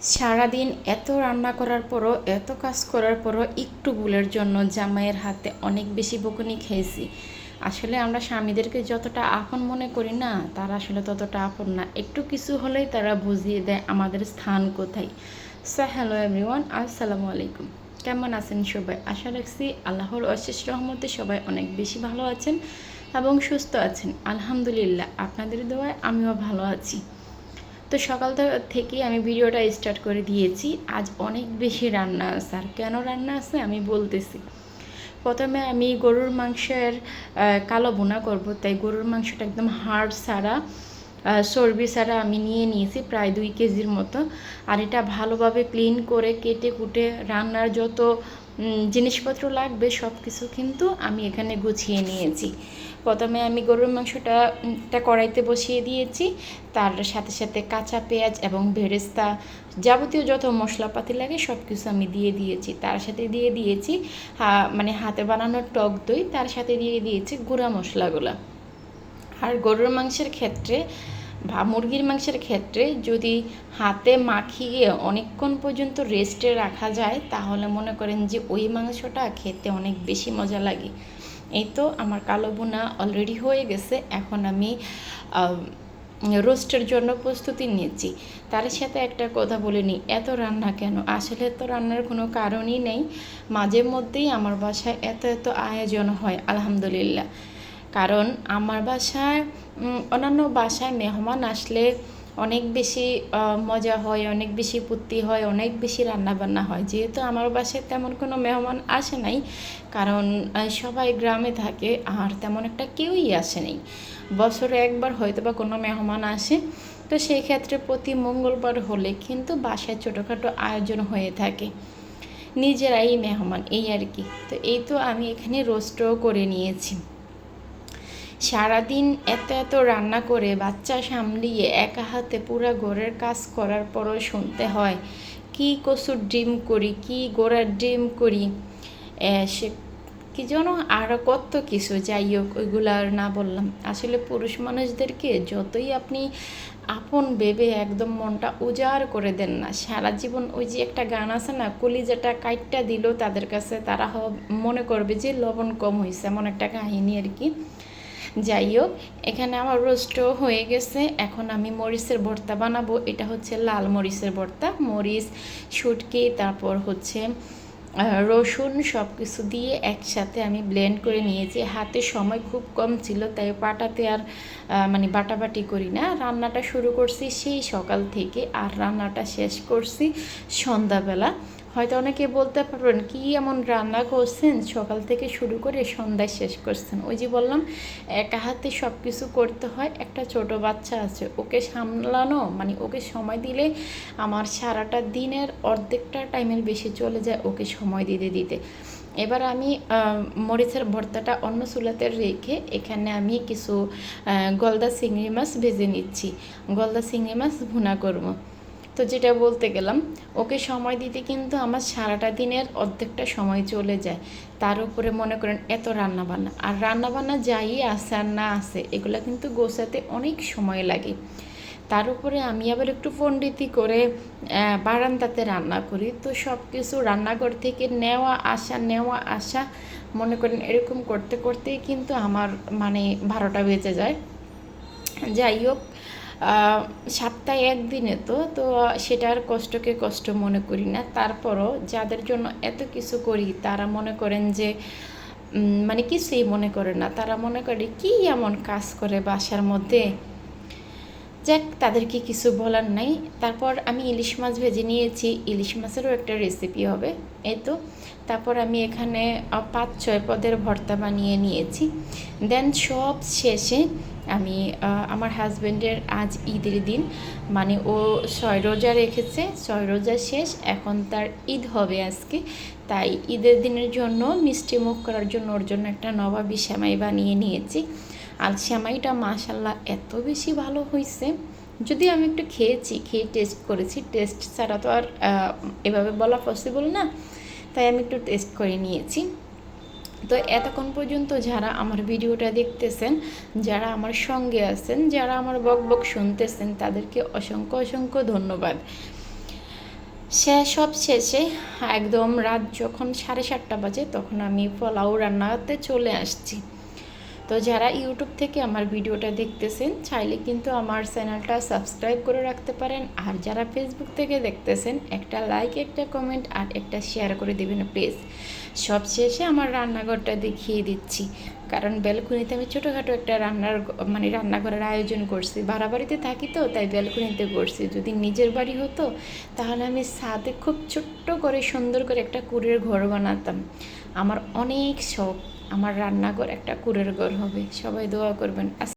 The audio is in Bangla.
সারাদিন এত রান্না করার পরও, এত কাজ করার পরও একটু ভুলের জন্য জামাইয়ের হাতে অনেক বেশি বকুনি খেয়েছি। আসলে আমরা স্বামীদেরকে যতটা আপন মনে করি না, তারা আসলে ততটা আপন না। একটু কিছু হলেই তারা বুঝিয়ে দেয় আমাদের স্থান কোথায়। সো হ্যালো এভরিওয়ান, আসসালামু আলাইকুম। কেমন আছেন সবাই? আশা রাখছি আল্লাহর অশেষ রহমতে সবাই অনেক বেশি ভালো আছেন এবং সুস্থ আছেন। আলহামদুলিল্লাহ, আপনাদের দোয়ায় আমিও ভালো আছি। তো সকাল থেকে আমি ভিডিওটা স্টার্ট করে দিয়েছি। আজ অনেক বেশি রান্না আছে। আর কেন রান্না আছে আমি বলতেছি। প্রথমে আমি গরুর মাংসের কালো বোনা করব। তাই গরুর মাংসটা একদম হাড় ছাড়া চর্বি ছাড়া আমি নিয়ে নিয়েছি প্রায় দুই কেজির মতো। আর এটা ভালোভাবে ক্লিন করে কেটে কুটে রান্নার যত জিনিসপত্র লাগবে সব কিছু কিন্তু আমি এখানে গুছিয়ে নিয়েছি। প্রথমে আমি গরুর মাংসটা কড়াইতে বসিয়ে দিয়েছি। তার সাথে সাথে কাঁচা পেঁয়াজ এবং বেরেস্তা যাবতীয় যত মশলাপাতি লাগে সব কিছু আমি দিয়ে দিয়েছি। তার সাথে দিয়ে দিয়েছি মানে হাতে বানানো টক দই, তার সাথে দিয়ে দিয়েছি গুঁড়া মশলাগুলো। আর গরুর মাংসের ক্ষেত্রে বা মুরগির মাংসের ক্ষেত্রে যদি হাতে মাখিয়ে অনেকক্ষণ পর্যন্ত রেস্টে রাখা যায়, তাহলে মনে করেন যে ওই মাংসটা খেতে অনেক বেশি মজা লাগে। এই তো আমার কালো বোনা অলরেডি হয়ে গেছে, এখন আমি রোস্টের জন্য প্রস্তুতি নিয়েছি। তার সাথে একটা কথা বলে নিই, এত রান্না কেন? আসলে তো রান্নার কোনো কারণই নেই, মাঝে মধ্যেই আমার বাসায় এত এত আয়োজন হয়, আলহামদুলিল্লাহ। কারণ আমার বাসায় অন্যান্য বাসায় মেহমান আসলে অনেক বেশি মজা হয়, অনেক বেশি ফুর্তি হয়, অনেক বেশি রান্না বান্না হয়। যেহেতু আমার বাসায় তেমন কোনো মেহমান আসে নাই, কারণ সবাই গ্রামে থাকে, আর তেমন একটা কেউই আসে নাই। বছরে একবার হয়তো বা কোনো মেহমান আসে, তো সেই ক্ষেত্রে প্রতি মঙ্গলবার হলে কিন্তু বাসায় ছোটোখাটো আয়োজন হয়ে থাকে। নিজেরাই মেহমান, এই আর কি। তো এই তো আমি এখানে রোস্টও করে নিয়েছি। সারাদিন এত এত রান্না করে বাচ্চা সামলিয়ে একা হাতে পুরো ঘরের কাজ করার পরও শুনতে হয়, কি কচুর ডিম করি, কি গোড়ার ডিম করি। সে কি যেন আরও কত কিছু, যাই হোক, ওইগুলো আর না বললাম। আসলে পুরুষ মানুষদেরকে যতই আপনি আপন ভেবে একদম মনটা উজাড় করে দেন না, সারা জীবন ওই যে একটা গান আছে না, কলিজাটা কাইটটা দিল তাদের কাছে, তারা মনে করবে যে লবণ কম হয়েছে এমন একটা কাহিনী আর কি। যাই হোক, এখানে আমার রোস্টও হয়ে গেছে। এখন আমি মরিচের ভর্তা বানাবো। এটা হচ্ছে লাল মরিচের ভর্তা। মরিচ, শুটকি, তারপর হচ্ছে রসুন সব কিছু দিয়ে একসাথে আমি ব্লেন্ড করে নিয়েছি। হাতে সময় খুব কম ছিল, তাই পাটাতে আর মানে বাটাবাটি করি না। রান্নাটা শুরু করছি সেই সকাল থেকে, আর রান্নাটা শেষ করছি সন্ধ্যাবেলা। হয়তো অনেকে বলতে পারবেন, কি এমন রান্না করছেন? সকাল থেকে শুরু করে সন্ধ্যায় শেষ করছেন। ওই যে বললাম, একা হাতে সব কিছু করতে হয়, একটা ছোট বাচ্চা আছে, ওকে সামলানো মানে ওকে সময় দিলে আমার সারাটা দিনের অর্ধেকটা টাইমের বেশি চলে যায় ওকে সময় দিতে দিতে। এবার আমি মরিচের ভর্তাটা অন্য চুলাতে রেখে এখানে আমি কিছু গলদা চিংড়ি মাছ ভেজে নিচ্ছি। গলদা চিংড়ি মাছ ভুনা করব। তো যেটা বলতে গেলাম, ওকে সময় দিতে কিন্তু আমার সারাটা দিনের অর্ধেকটা সময় চলে যায়। তার উপরে মনে করেন এত রান্না বান্না আর রান্না বান্না যাই আছে আর না আছে, এগুলো কিন্তু গোছাতে অনেক সময় লাগে। তার উপরে আমি আবার একটু পণ্ডিতি করে বারান্দাতে রান্না করি। তো সব কিছু রান্নাঘর থেকে নেওয়া, আসা নেওয়া, আসা, মনে করেন এরকম করতে, করতেই কিন্তু আমার মানে বারোটা বেঁচে যায়। যাই হোক সপ্তাহে একদিনে তো তো সেটার কষ্টকে কষ্ট মনে করি না। তারপরও যাদের জন্য এত কিছু করি, তারা মনে করেন যে মানে কিছুই মনে করে না। তারা মনে করে, কি এমন কাজ করে বাসার মধ্যে? যাক, তাদেরকে কিছু বলার নাই। তারপর আমি ইলিশ মাছ ভেজে নিয়েছি। ইলিশ মাছেরও একটা রেসিপি হবে। এই তো। তারপর আমি এখানে পাঁচ, ছয় পদের ভর্তা বানিয়ে নিয়েছি। দেন সব শেষে আমি আমার হাজব্যান্ডের আজ ঈদের দিন। মানে ও ছয় রোজা রেখেছে। ছয় রোজা শেষ। এখন তার ঈদ হবে আজকে। তাই ঈদের দিনের জন্য মিষ্টি মুখ করার জন্য ওর জন্য একটা নবাবী শ্যামাই বানিয়ে নিয়েছি। আর শ্যামাইটা মাশাল্লাহ এত বেশি ভালো হয়েছে যদি আমি একটু খেয়েছি, খেয়ে টেস্ট করেছি। টেস্ট ছাড়া তো আর এভাবে বলা পসিবল না। তাই আমি একটু টেস্ট করে নিয়েছি। তো এতক্ষণ পর্যন্ত যারা আমার ভিডিওটা দেখতেছেন, যারা আমার সঙ্গে আছেন, যারা আমার বক বক শুনতেছেন, তাদেরকে অসংখ্য অসংখ্য ধন্যবাদ। সে সব শেষে একদম রাত যখন সাড়ে সাতটা বাজে, তখন আমি পোলাও রান্নাতে চলে আসছি। তো যারা ইউটিউব থেকে আমার ভিডিওটা দেখতেছেন, চাইলে কিন্তু আমার চ্যানেলটা সাবস্ক্রাইব করে রাখতে পারেন। আর যারা ফেসবুক থেকে দেখতেছেন, একটা লাইক একটা কমেন্ট আর একটা শেয়ার করে দেবেন প্লিজ সব শেষে আমার রান্নাঘরটা দেখিয়ে দিচ্ছি। কারণ ব্যালকনিতে আমি ছোটোখাটো একটা রান্নার মানে রান্নাঘরের আয়োজন করছি। ভাড়া বাড়িতে থাকি তো, তাই ব্যালকনিতে করছি। যদি নিজের বাড়ি হতো, তাহলে আমি ছাদে খুব ছোট্ট করে সুন্দর করে একটা কুড়ের ঘর বানাতাম। আমার অনেক শখ। আমার রান্নাঘর একটা কুড়ের ঘর হবে। সবাই দোয়া করবেন।